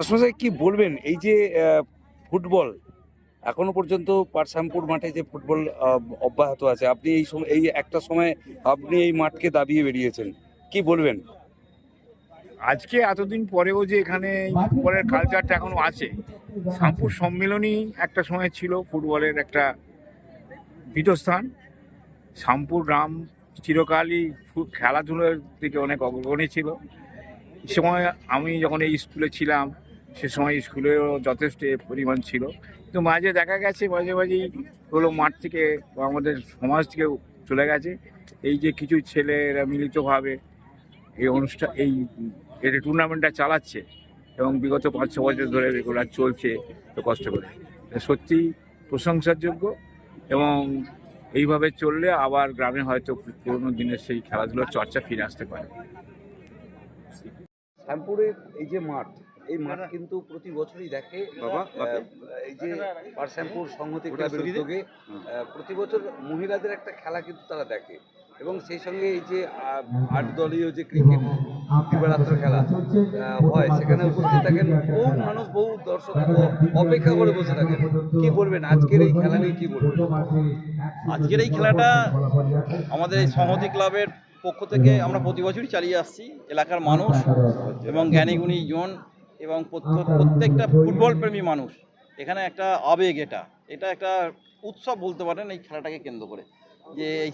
আসলে কি বলবেন? এই যে ফুটবল, এখনও পর্যন্ত পাটশামপুর মাঠে যে ফুটবল অব্যাহত আছে, আপনি এই সময় এই একটা সময় আপনি এই মাঠকে দাবিয়ে বেরিয়েছেন, কি বলবেন? আজকে এতদিন পরেও যে এখানে ফুটবলের কালচারটা এখনও আছে শামপুর সম্মেলনই একটা সময় ছিল ফুটবলের একটা পীঠস্থান শামপুর গ্রাম চিরকালই খেলাধুলোর দিকে অনেক অগ্রগণী ছিল সময় আমি যখন এই স্কুলে ছিলাম সে সময় স্কুলেও যথেষ্ট পরিমাণ ছিল। কিন্তু মাঝে দেখা গেছে, মাঝে মাঝেই হলো মাঠ থেকে আমাদের সমাজ থেকে চলে গেছে। এই যে কিছু ছেলেরা মিলিতভাবে এই অনুষ্ঠান এই এটা টুর্নামেন্টটা চালাচ্ছে এবং বিগত পাঁচ ছ বছর ধরে রেগুলার চলছে, তো কষ্ট করে। সত্যি প্রশংসার যোগ্য এবং এইভাবে চললে আবার গ্রামে হয়তো পুরোনো দিনের সেই খেলাধুলার চর্চা ফিরে আসতে পারে। শ্যামপুরের এই যে মাঠ এই মাঠ কিন্তু প্রতি বছরই দেখে। এই যে পারশ্যামপুর সংহতি ক্লাবের উদ্যোগে প্রতি বছর মহিলাদের একটা খেলা কিন্তু তারা দেখে এবং সেই সঙ্গে এই যে আট দলীয় যে ক্রিকেট দিবারাত্র খেলা হয় সেখানে উপস্থিত থাকেন বহু মানুষ বহু দর্শক অপেক্ষা করে বসে থাকেন কি বলবেন আজকের এই খেলা নিয়ে কি বলবেন আজকের এই খেলাটা আমাদের এই সংহতি ক্লাবের পক্ষ থেকে আমরা প্রতি বছরই চালিয়ে আসছি এলাকার মানুষ এবং জ্ঞানীগুণী জন এবং প্রত্য- প্রত্যেকটা ফুটবল প্রেমী মানুষ। এখানে একটা আবেগ এটা। এটা একটা উৎসব বলতে পারেন এই খেলাটাকে কেন্দ্র করে। যে এই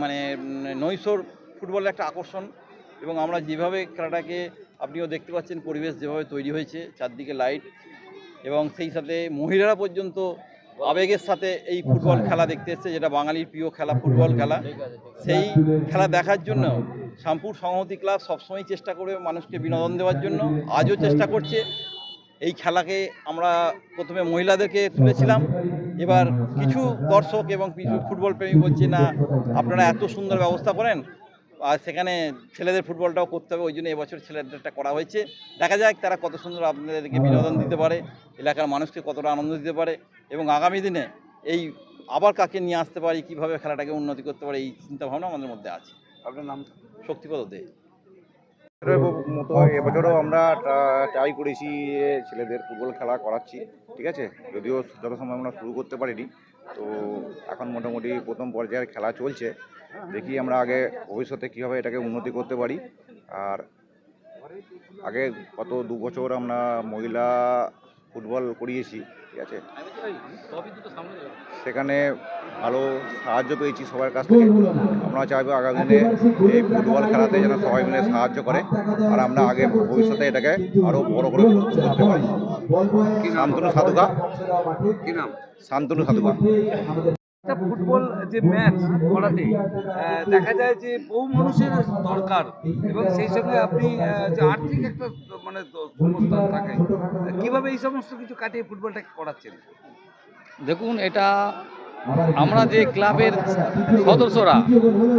মানে নৈশোর নৈশর ফুটবলের একটা আকর্ষণ এবং আমরা যেভাবে খেলাটাকে আপনিও দেখতে পাচ্ছেন পরিবেশ যেভাবে তৈরি হয়েছে চারদিকে লাইট এবং সেই সাথে মহিলারা পর্যন্ত আবেগের সাথে এই ফুটবল খেলা দেখতে এসছে যেটা বাঙালির প্রিয় খেলা ফুটবল খেলা। সেই খেলা দেখার জন্য শামপুর সংহতি ক্লাব সবসময় চেষ্টা করে মানুষকে বিনোদন দেওয়ার জন্য। আজও চেষ্টা করছে। এই খেলাকে আমরা প্রথমে মহিলাদেরকে তুলেছিলাম। এবার কিছু দর্শক এবং কিছু ফুটবল প্রেমী বলছে না আপনারা এত সুন্দর ব্যবস্থা করেন আর সেখানে ছেলেদের ফুটবলটাও করতে হবে ওই জন্য এবছর ছেলেদেরটা করা হয়েছে। দেখা যাক তারা কত সুন্দর আপনাদেরকে বিনোদন দিতে পারে এলাকার মানুষকে কতটা আনন্দ দিতে পারে এবং আগামী দিনে এই আবার কাকে নিয়ে আসতে পারি কীভাবে খেলাটাকে উন্নতি করতে পারে এই চিন্তাভাবনা আমাদের মধ্যে আছে। আপনার নাম? শক্তিপদ দে। মতো এবছরও আমরা ট্রাই করেছি ছেলেদের ফুটবল খেলা করাচ্ছি ঠিক আছে? যদিও যথাসময় আমরা শুরু করতে পারিনি তো এখন মোটামুটি প্রথম পর্যায়ের খেলা চলছে। দেখি আমরা আগে ভবিষ্যতে কীভাবে এটাকে উন্নতি করতে পারি। আর আগে গত দু বছর আমরা মহিলা ফুটবল করিয়েছি ঠিক আছে? সেখানে ভালো সাহায্য পেয়েছি সবার কাছ থেকে। আমরা চাইব আগামী দিনে এই ফুটবল খেলাতে যেন সবাই মিলে সাহায্য করে আর আমরা আগে ভবিষ্যতে এটাকে আরও বড় করে করতে পারি। কি শান্তনু সাধুকা কি নাম? শান্তনু সাধুকা একটা ফুটবল যে ম্যাচ করাতে দেখা যায় যে বহু মানুষের দরকার এবং সেই সঙ্গে আপনি যে আর্থিক একটা মানে সমস্যা থাকে কীভাবে এই সমস্ত কিছু কাটিয়ে ফুটবলটাকে করাচ্ছেন? দেখুন, এটা আমরা যে ক্লাবের সদস্যরা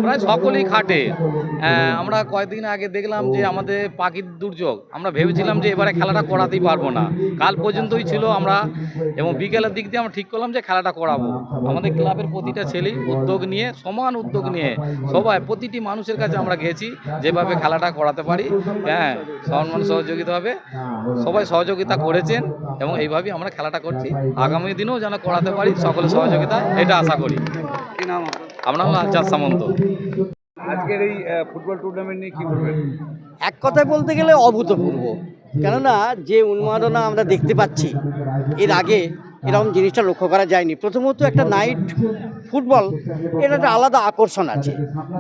প্রায় সকলেই খাটে। আহ, আমরা কয়েকদিন আগে দেখলাম যে আমাদের পাখির দুর্যোগ। আমরা ভেবেছিলাম যে এবারে খেলাটা করাতেই পারব না। কাল পর্যন্তই ছিল আমরা। এবং বিকেলের দিক দিয়ে আমরা ঠিক করলাম যে খেলাটা করাবো। আমাদের ক্লাবের প্রতিটা ছেলেই উদ্যোগ নিয়ে সমান উদ্যোগ নিয়ে সবাই প্রতিটি মানুষের কাছে আমরা গেছি যেভাবে খেলাটা করাতে পারি। হ্যাঁ সম্মান সহযোগিতা হবে। সবাই সহযোগিতা করেছেন এবং এইভাবেই আমরা খেলাটা করছি। আগামী দিনেও যেন করাতে পারি সকলের সহযোগিতা। এটা আশা করি? আমরা হলো আজাদ সামন্ত। আজকের এই ফুটবল টুর্নামেন্ট নিয়ে কি বলবেন? এক কথায় বলতে গেলে অভূতপূর্ব। কেননা যে উন্মাদনা আমরা দেখতে পাচ্ছি এর আগে এরকম জিনিসটা লক্ষ্য করা যায়নি। প্রথমত একটা নাইট ফুটবল এটা একটা আলাদা আকর্ষণ আছে।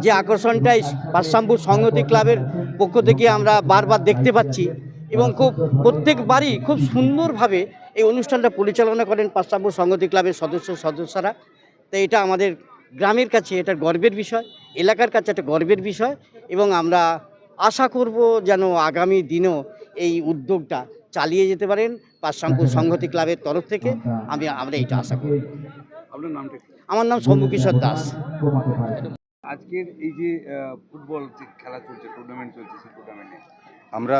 যে আকর্ষণটাই এই সংহতি ক্লাবের পক্ষ থেকে আমরা বারবার দেখতে পাচ্ছি এবং খুব প্রত্যেকবারই খুব সুন্দরভাবে এই অনুষ্ঠানটা পরিচালনা করেন পাশামপুর সংহতি ক্লাবের সদস্য সদস্যরা। তো এটা আমাদের গ্রামের কাছে এটা গর্বের বিষয় এলাকার কাছে একটা গর্বের বিষয় এবং আমরা আশা করব যেন আগামী দিনেও এই উদ্যোগটা চালিয়ে যেতে পারেন পাশামপুর সংহতি ক্লাবের তরফ থেকে। আমি আমরা এইটা আশা করি। আপনার নামটা আমার নাম শম্ভুকিশোর দাস। আজকের এই যে ফুটবল যে খেলা চলছে টুর্নামেন্ট চলছে সেই টুর্নামেন্টে আমরা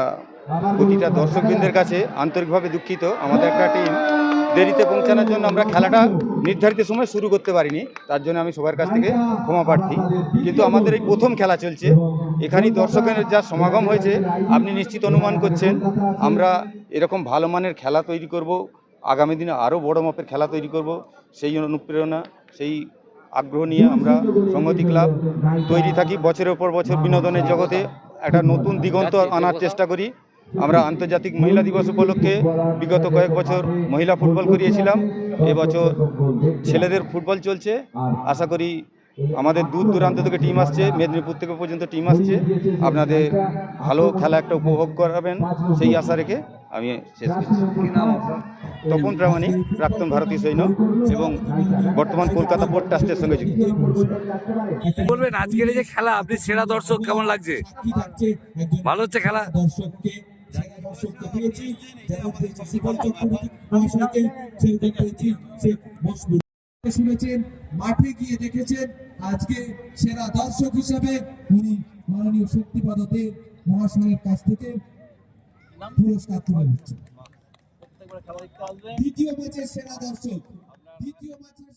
প্রতিটা দর্শকবৃন্দের কাছে আন্তরিকভাবে দুঃখিত। আমাদের একটা টিম দেরিতে পৌঁছানোর জন্য আমরা খেলাটা নির্ধারিত সময় শুরু করতে পারিনি, তার জন্য আমি সবার কাছ থেকে ক্ষমা প্রার্থী। কিন্তু আমাদের এই প্রথম খেলা চলছে, এখানেই দর্শকের যা সমাগম হয়েছে, আপনি নিশ্চিত অনুমান করছেন, আমরা এরকম ভালো মানের খেলা তৈরি করব, আগামী দিনে আরও বড় মাপের খেলা তৈরি করব, সেই অনুপ্রেরণা, সেই আগ্রহ নিয়ে আমরা সংহতি ক্লাব তৈরি থাকি। বছরের পর বছর বিনোদনের জগতে একটা নতুন দিগন্ত আনার চেষ্টা করি। আমরা আন্তর্জাতিক মহিলা দিবস উপলক্ষে বিগত কয়েক বছর মহিলা ফুটবল করিয়েছিলাম। এবছর ছেলেদের ফুটবল চলছে। আশা করি আমাদের দূর দূরান্ত থেকে টিম আসছে। মেদিনীপুর থেকে পর্যন্ত টিম আসছে। আপনাদের ভালো খেলা একটা উপভোগ করাবেন। সেই আশা রেখে আমি শেষ করছি। নাম তপন প্রামাণিক প্রাক্তন ভারতীয় সৈন্য এবং বর্তমান কলকাতা পোর্ট ট্রাস্টের সঙ্গে যুক্ত। বলবেন? আজকের এই যে খেলা আপনি সেরা দর্শক কেমন লাগছে? ভালো হচ্ছে খেলা? শুনেছেন মাঠে গিয়ে দেখেছেন আজকে সেরা দর্শক হিসাবে উনি মাননীয় শক্তিপদ দেব মহাশয়ের কাছ থেকে পুরস্কার তুলে নিচ্ছে। দ্বিতীয় ম্যাচের সেরা দর্শক দ্বিতীয় ম্যাচের